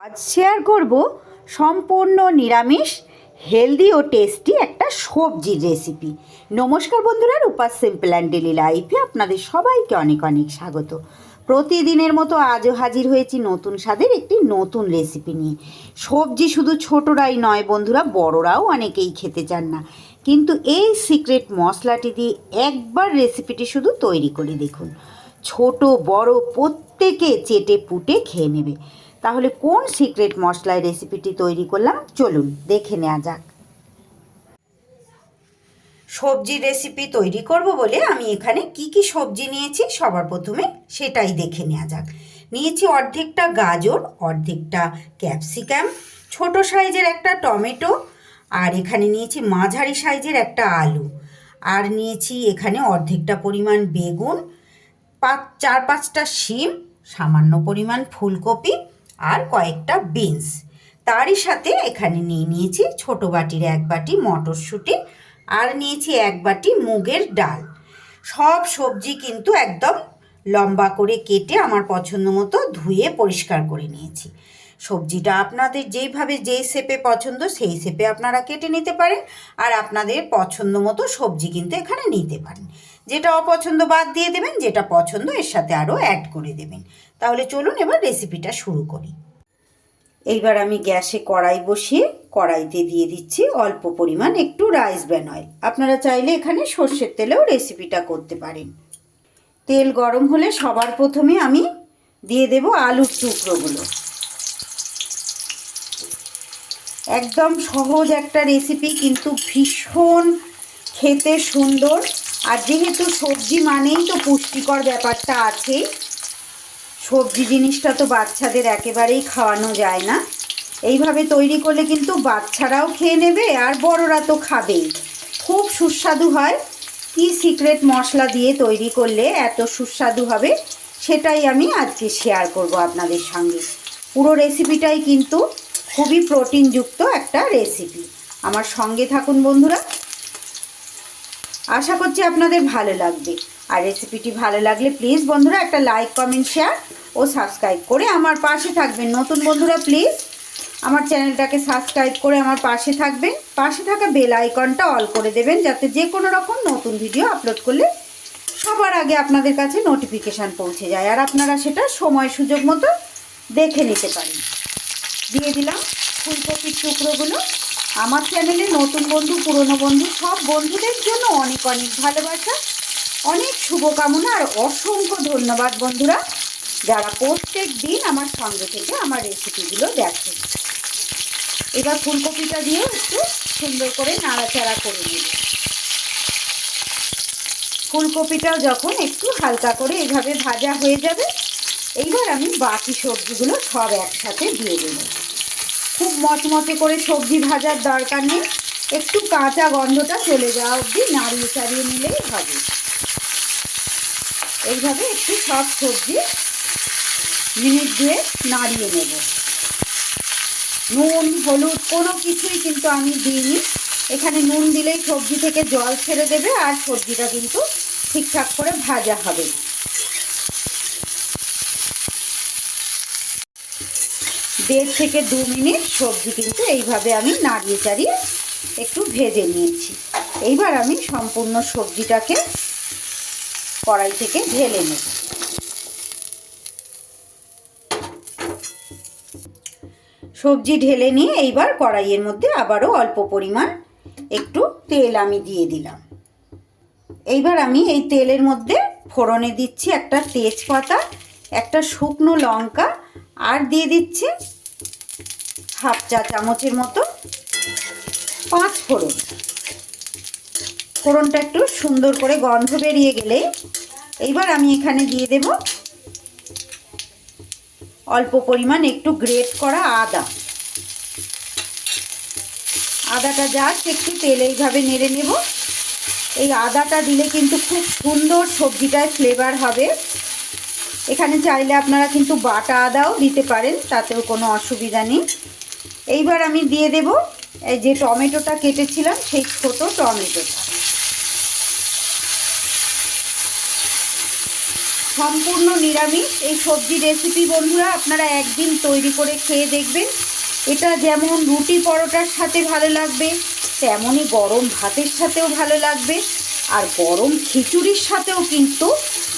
আজ শেয়ার করব সম্পূর্ণ নিরামিষ হেলদি ও টেস্টি একটা সবজির রেসিপি নমস্কার বন্ধুরা রূপার সিম্পল অ্যান্ড ডেলি লাইফে আপনাদের সবাইকে অনেক অনেক স্বাগত। প্রতিদিনের মতো আজও হাজির হয়েছি নতুন স্বাদের একটি নতুন রেসিপি নিয়ে। সবজি শুধু ছোটরাই নয় বন্ধুরা, বড়রাও অনেকেই খেতে চান না। কিন্তু এই সিক্রেট মশলাটি দিয়ে একবার রেসিপিটি শুধু তৈরি করে দেখুন। ছোট, বড়, প্রত্যেকে চেটে পুটে খেয়ে নেবে। তাহলে কোন সিক্রেট মশলায় রেসিপিটি তৈরি করলাম? চলুন, দেখে নেওয়া যাক। সবজির রেসিপি তৈরি করব বলে আমি এখানে কি কি সবজি নিয়েছি, সবার প্রথমে সেটাই দেখে নেওয়া যাক। নিয়েছি অর্ধেকটা গাজর, অর্ধেকটা ক্যাপসিকাম ছোট সাইজের একটা টমেটো, আর এখানে নিয়েছি মাঝারি সাইজের একটা আলু। আর নিয়েছি এখানে অর্ধেকটা পরিমাণ বেগুন, পাঁচ, চার, পাঁচটা শিম, সামান্য পরিমাণ ফুলকপি আর কয়েকটা বিনস। তারই সাথে এখানে নিয়ে নিয়েছি ছোট বাটির এক বাটি মটরশুঁটি আর নিয়েছি এক বাটি মুগের ডাল। সব সবজি কিন্তু একদম লম্বা করে কেটে আমার পছন্দ মতো ধুয়ে পরিষ্কার করে নিয়েছি। সবজিটা আপনাদের যেইভাবে যেই শেপে পছন্দ সেই শেপে আপনারা কেটে নিতে পারেন আর আপনাদের পছন্দ মতো সবজি কিন্তু এখানে নিতে পারেন। যেটা অপছন্দ বাদ দিয়ে দেবেন, যেটা পছন্দ, এর সাথে আরও অ্যাড করে দেবেন। তাহলে চলুন এবার রেসিপিটা শুরু করি। এইবার আমি গ্যাসে কড়াই বসিয়ে কড়াইতে দিয়ে দিচ্ছি অল্প পরিমাণ একটু রাইস ব্যান অয়েল আপনারা চাইলে এখানে সর্ষের তেলেও রেসিপিটা করতে পারেন। তেল গরম হলে সবার প্রথমে আমি দিয়ে দেব আলুর টুকরোগুলো। একদম সহজ একটা রেসিপি কিন্তু ভীষণ খেতে সুন্দর। আর যেহেতু সবজি মানেই তো পুষ্টিকর ব্যাপারটা আছেই সবজি জিনিসটা তো বাচ্চাদের একেবারেই খাওয়ানো যায় না। এইভাবে তৈরি করলে কিন্তু বাচ্চারাও খেয়ে নেবে আর বড়রা তো খাবেই। খুব সুস্বাদু হয়। কি সিক্রেট মশলা দিয়ে তৈরি করলে এত সুস্বাদু হবে সেটাই আমি আজকে শেয়ার করব আপনাদের সঙ্গে। পুরো রেসিপিটাই কিন্তু খুবই প্রোটিনযুক্ত একটা রেসিপি। আমার সঙ্গে থাকুন বন্ধুরা। আশা করছি আপনাদের ভালো লাগবে। আর রেসিপিটি ভালো লাগলে প্লিজ বন্ধুরা একটা লাইক, কমেন্ট, শেয়ার ও সাবস্ক্রাইব করে আমার পাশে থাকবেন। নতুন বন্ধুরা, প্লিজ আমার চ্যানেলটাকে সাবস্ক্রাইব করে আমার পাশে থাকবেন। পাশে থাকা বেল আইকনটা অল করে দেবেন যাতে যে কোনো রকম নতুন ভিডিও আপলোড করলে সবার আগে আপনাদের কাছে নোটিফিকেশান পৌঁছে যায় আর আপনারা সেটা সময় সুযোগ মতো দেখে নিতে পারেন। দিয়ে দিলাম ফুলকপির টুকরোগুলো। আমার চ্যানেলে নতুন বন্ধু, পুরনো বন্ধু, সব বন্ধুদের জন্য অনেক অনেক ভালোবাসা, অনেক শুভকামনা আর অসংখ্য ধন্যবাদ বন্ধুরা, যারা প্রত্যেক দিন আমার সঙ্গে থেকে আমার রেসিপিগুলো দেখে। এবার ফুলকপিটা দিয়েও একটু সুন্দর করে নাড়াচাড়া করে নেব। ফুলকপিটাও যখন একটু হালকা করে এভাবে ভাজা হয়ে যাবে, এইবার আমি বাকি সবজিগুলো সব একসাথে দিয়ে দেব। খুব মচমচে করে সবজি ভাজার দরকার নেই। একটু কাঁচা গন্ধটা চলে যাওয়া অবধি নাড়িয়ে চাড়িয়ে নিলেই হবে। এইভাবে একটু সব সবজি মিনিট দিয়ে নাড়িয়ে নেব। নুন, হলুদ কোনো কিছুই কিন্তু আমি দিইনি। এখানে নুন দিলেই সবজি থেকে জল ছেড়ে দেবে আর সবজিটা কিন্তু ঠিকঠাক করে ভাজা হবে না। দেড় থেকে দু মিনিট সবজি কিন্তু এইভাবে আমি নাড়িয়ে চাড়িয়ে একটু ভেজে নিয়েছি। এইবার আমি সম্পূর্ণ সবজিটাকে কড়াই থেকে ঢেলে নেব। সবজি ঢেলে নিয়ে এইবার কড়াইয়ের মধ্যে আবারও অল্প পরিমাণ একটু তেল আমি দিয়ে দিলাম। এইবার আমি এই তেলের মধ্যে ফোড়নে দিচ্ছি একটা তেজপাতা, একটা শুকনো লঙ্কা, আর দিয়ে দিচ্ছি হাফ চা চামচের মতো পাঁচ ফোড়ন। ফোড়নটা একটু সুন্দর করে গন্ধ বেরিয়ে গেলে এইবার আমি এখানে দিয়ে দেব অল্প পরিমাণ একটু গ্রেট করা আদা। আদাটা জাস্ট একটু তেলে এইভাবে নেড়ে নেব। এই আদাটা দিলে কিন্তু খুব সুন্দর সবজিটায় ফ্লেভার হবে। এখানে চাইলে আপনারা কিন্তু বাটা আদাও দিতে পারেন, তাতেও কোনো অসুবিধা নেই। এইবার আমি দিয়ে দেব এই যে টমেটোটা কেটেছিলাম, সেই ছোট টমেটোটা। সম্পূর্ণ নিরামিষ। এই সবজি রেসিপি বন্ধুরা, আপনারা একদিন তৈরি করে খেয়ে দেখবেন। এটা যেমন রুটি পরোটার সাথে ভালো লাগবে তেমনই গরম ভাতের সাথেও ভালো লাগবে, আর গরম খিচুড়ির সাথেও কিন্তু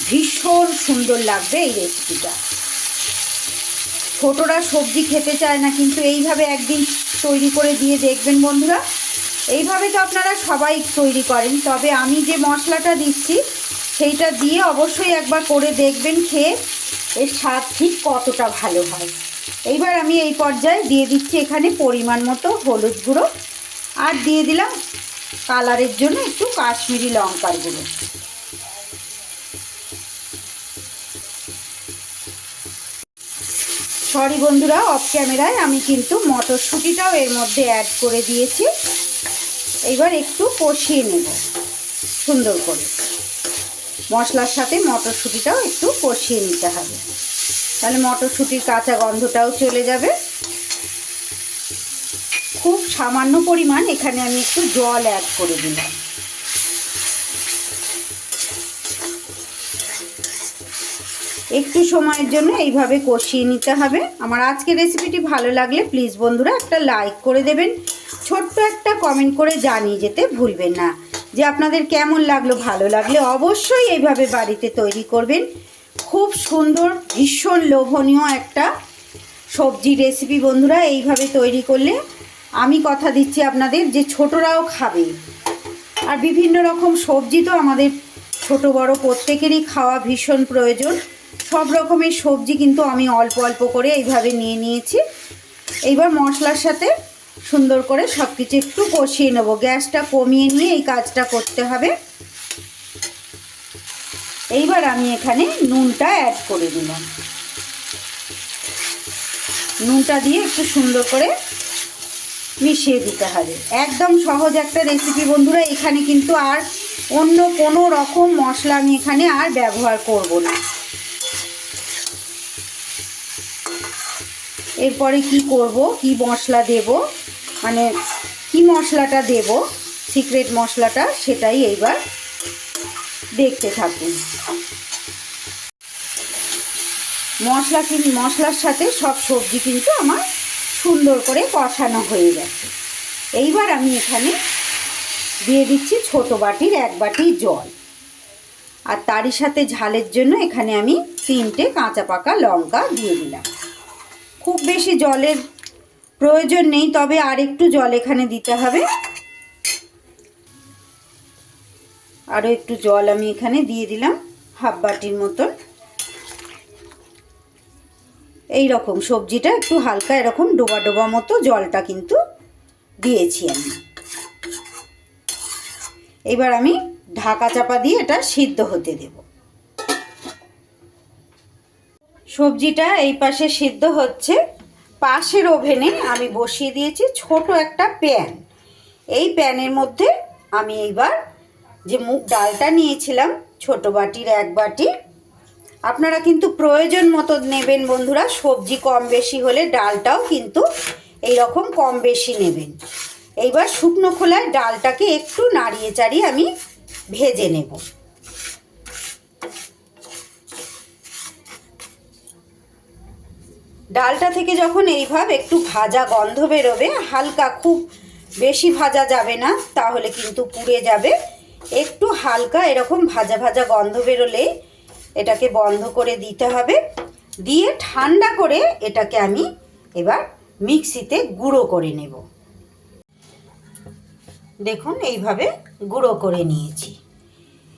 ভীষণ সুন্দর লাগবে এই রেসিপিটা ছোটরা সবজি খেতে চায় না, কিন্তু এইভাবে একদিন তৈরি করে দিয়ে দেখবেন বন্ধুরা। এইভাবে তো আপনারা সবাই তৈরি করেন। তবে আমি যে মশলাটা দিচ্ছি, সেইটা দিয়ে অবশ্যই একবার করে দেখবেন, খেয়ে এর স্বাদ ঠিক কতটা ভালো হয়। এইবার আমি এই পর্যায়ে দিয়ে দিচ্ছি এখানে পরিমাণ মতো হলুদ গুঁড়ো। আর দিয়ে দিলাম কালারের জন্য একটু কাশ্মীরি লঙ্কার গুঁড়ো। সরি বন্ধুরা অফ ক্যামেরায় আমি কিন্তু মটরশুঁটিটাও এর মধ্যে অ্যাড করে দিয়েছি। এইবার একটু কষিয়ে নেব, সুন্দর করে। মশলার সাথে মটরশুঁটিটাও একটু কষিয়ে নিতে হবে। তাহলে মটরশুঁটির কাঁচা গন্ধটাও চলে যাবে। খুব সামান্য পরিমাণ এখানে আমি একটু জল অ্যাড করে দিলাম। একটু সময়ের জন্য এইভাবে কষিয়ে নিতে হবে। আমার আজকের রেসিপিটি ভালো লাগলে প্লিজ বন্ধুরা একটা লাইক করে দেবেন। ছোট্ট একটা কমেন্ট করে জানিয়ে যেতে ভুলবেন না। যে আপনাদের কেমন লাগল, ভালো লাগলে অবশ্যই এইভাবে বাড়িতে তৈরি করবেন। খুব সুন্দর, ভীষণ লোভনীয় একটা সবজি রেসিপি বন্ধুরা এইভাবে তৈরি করলে। আমি কথা দিচ্ছি আপনাদের যে ছোটরাও খাবে। আর বিভিন্ন রকম সবজি তো আমাদের ছোট বড় প্রত্যেকেরই খাওয়া ভীষণ প্রয়োজন। সব রকমের সবজি কিন্তু আমি অল্প অল্প করে এইভাবে নিয়ে নিয়েছি। এইবার মশলার সাথে সুন্দর করে সব কিছু একটু কষিয়ে নেব। গ্যাসটা কমিয়ে নিয়ে এই কাজটা করতে হবে। এইবার আমি এখানে নুনটা অ্যাড করে দিলাম। নুনটা দিয়ে একটু সুন্দর করে মিশিয়ে দিতে হবে। একদম সহজ একটা রেসিপি বন্ধুরা, এখানে কিন্তু আর অন্য কোনো রকম মশলা আমি এখানে আর ব্যবহার করব না। এরপরে কি করব? কি মশলা দেব? মানে কি মশলাটা দেব? সিক্রেট মশলাটা সেটাই এইবার দেখতে থাকুন। মশলা কিন্তু মশলার সাথে সব সবজি কিন্তু আমার সুন্দর করে কষানো হয়ে গেছে। এইবার আমি এখানে দিয়ে দিচ্ছি ছোট বাটির এক বাটি জল। আর তারই সাথে ঝালের জন্য এখানে আমি তিনটে কাঁচা পাকা লঙ্কা দিয়ে দিলাম। খুব বেশি জলের প্রয়োজন নেই, তবে আর একটু জল এখানে দিতে হবে। আরও একটু জল আমি এখানে দিয়ে দিলাম, হাফ বাটির মতন। এই রকম সবজিটা একটু হালকা এরকম ডোবা ডোবা মতো জলটা কিন্তু দিয়েছি আমি। এবার আমি ঢাকা চাপা দিয়ে এটা সিদ্ধ হতে দেব। সবজিটা এই পাশে সিদ্ধ হচ্ছে। পাশের ওভেনে আমি বসিয়ে দিয়েছি ছোট একটা প্যান। এই প্যানের মধ্যে আমি এইবার যে মুগ ডালটা নিয়েছিলাম, ছোট বাটির এক বাটি। আপনারা কিন্তু প্রয়োজন মতো নেবেন বন্ধুরা, সবজি কম বেশি হলে ডালটাও কিন্তু এই রকম কম বেশি নেবেন। এইবার শুকনো খোলায় ডালটাকে একটু নাড়িয়ে চাড়িয়ে আমি ভেজে নেব। ডালটা থেকে যখন এইভাবে একটু ভাজা গন্ধ বেরোবে, হালকা খুব বেশি ভাজা যাবে না, তাহলে কিন্তু পুড়ে যাবে। একটু হালকা এরকম ভাজা ভাজা গন্ধ বেরোলেই এটাকে বন্ধ করে দিতে হবে। দিয়ে ঠান্ডা করে এটাকে আমি এবার মিক্সিতে গুঁড়ো করে নেব। দেখুন, এইভাবে গুঁড়ো করে নিয়েছি।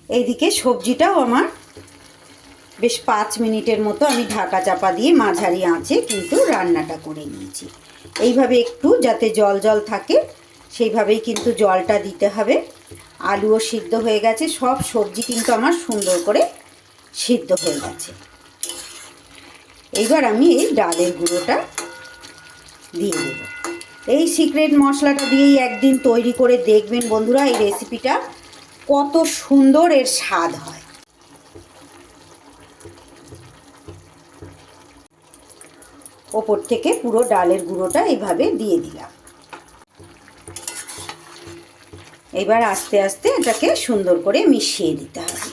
এইদিকে সবজিটাও আমার বেশ পাঁচ মিনিটের মতো আমি ঢাকা চাপা দিয়ে মাঝারি আঁচে কিন্তু রান্নাটা করে নিয়েছি। এইভাবে একটু যাতে জল জল থাকে, সেইভাবেই কিন্তু জলটা দিতে হবে। আলুও সিদ্ধ হয়ে গেছে, সব সবজি কিন্তু আমার সুন্দর করে সিদ্ধ হয়ে গেছে। এইবার আমি এই ডালের গুঁড়োটা দিয়ে দেব। এই সিক্রেট মশলাটা দিয়েই একদিন তৈরি করে দেখবেন বন্ধুরা, এই রেসিপিটা কত সুন্দর এর স্বাদ হয়। ওপর থেকে পুরো ডালের গুঁড়োটা এইভাবে দিয়ে দিলাম। এবার আস্তে আস্তে এটাকে সুন্দর করে মিশিয়ে দিতে হবে।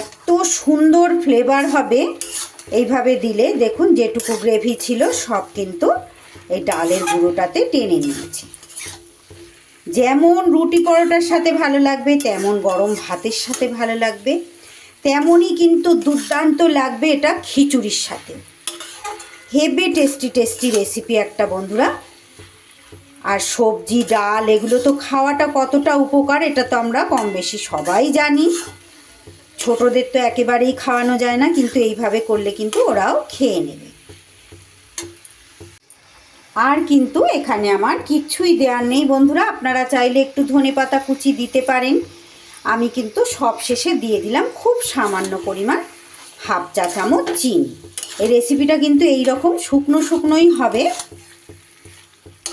এত সুন্দর ফ্লেভার হবে, এইভাবে দিলে দেখুন যেটুকু গ্রেভি ছিল সব কিন্তু এই ডালের গুঁড়োটাতে টেনে নিয়েছি। যেমন রুটি পরোটার সাথে ভালো লাগবে, তেমন গরম ভাতের সাথে ভালো লাগবে, তেমনই কিন্তু দুর্দান্ত লাগবে এটা খিচুড়ির সাথে। হেভি টেস্টি টেস্টি রেসিপি একটা, বন্ধুরা। আর সবজি, ডাল, এগুলো তো খাওয়াটা কতটা উপকার, এটা তো আমরা কম বেশি সবাই জানি। ছোটদের তো একেবারেই খাওয়ানো যায় না, কিন্তু এইভাবে করলে কিন্তু ওরাও খেয়ে নেবে। আর কিন্তু এখানে আমার কিচ্ছুই দেওয়ার নেই, বন্ধুরা। আপনারা চাইলে একটু ধনে পাতা কুচি দিতে পারেন। আমি কিন্তু সব শেষে দিয়ে দিলাম খুব সামান্য পরিমাণ হাফ চা চামচ চিনি। এই রেসিপিটা কিন্তু এই রকম শুকনো শুকনোই হবে।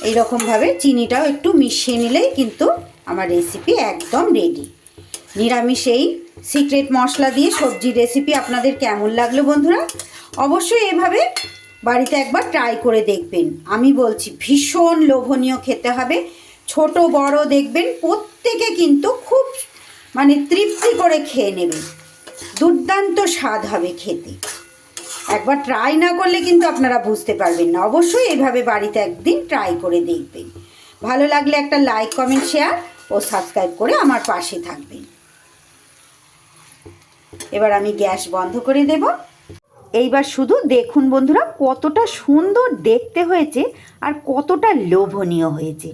এই রকমভাবে চিনিটাও একটু মিশিয়ে নিলেই কিন্তু আমার রেসিপি একদম রেডি নিরামিষ এই সিক্রেট মশলা দিয়ে সবজির রেসিপি আপনাদের কেমন লাগল বন্ধুরা? অবশ্যই এভাবে বাড়িতে একবার ট্রাই করে দেখবেন। আমি বলছি, ভীষণ লোভনীয় খেতে হবে। ছোট, বড় দেখবেন, প্রত্যেকে কিন্তু খুব মানে তৃপ্তি করে খেয়ে নেবে। দুর্দান্ত স্বাদ হবে খেতে। একবার ট্রাই না করলে কিন্তু আপনারা বুঝতে পারবেন না। অবশ্যই এভাবে বাড়িতে একদিন ট্রাই করে দেখবেন। ভালো লাগলে একটা লাইক কমেন্ট শেয়ার ও সাবস্ক্রাইব করে আমার পাশে থাকবেন। এবার আমি গ্যাস বন্ধ করে দেব। এইবার শুধু দেখুন বন্ধুরা, কতটা সুন্দর দেখতে হয়েছে আর কতটা লোভনীয় হয়েছে।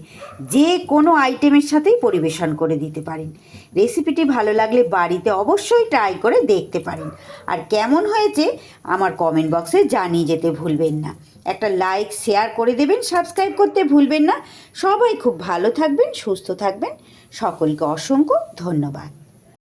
যে কোনো আইটেমের সাথেই পরিবেশন করে দিতে পারেন। রেসিপিটি ভালো লাগলে বাড়িতে অবশ্যই ট্রাই করে দেখতে পারেন। আর কেমন হয়েছে আমার কমেন্ট বক্সে জানিয়ে যেতে ভুলবেন না। একটা লাইক শেয়ার করে দেবেন সাবস্ক্রাইব করতে ভুলবেন না। সবাই খুব ভালো থাকবেন, সুস্থ থাকবেন। সকলকে অসংখ্য ধন্যবাদ।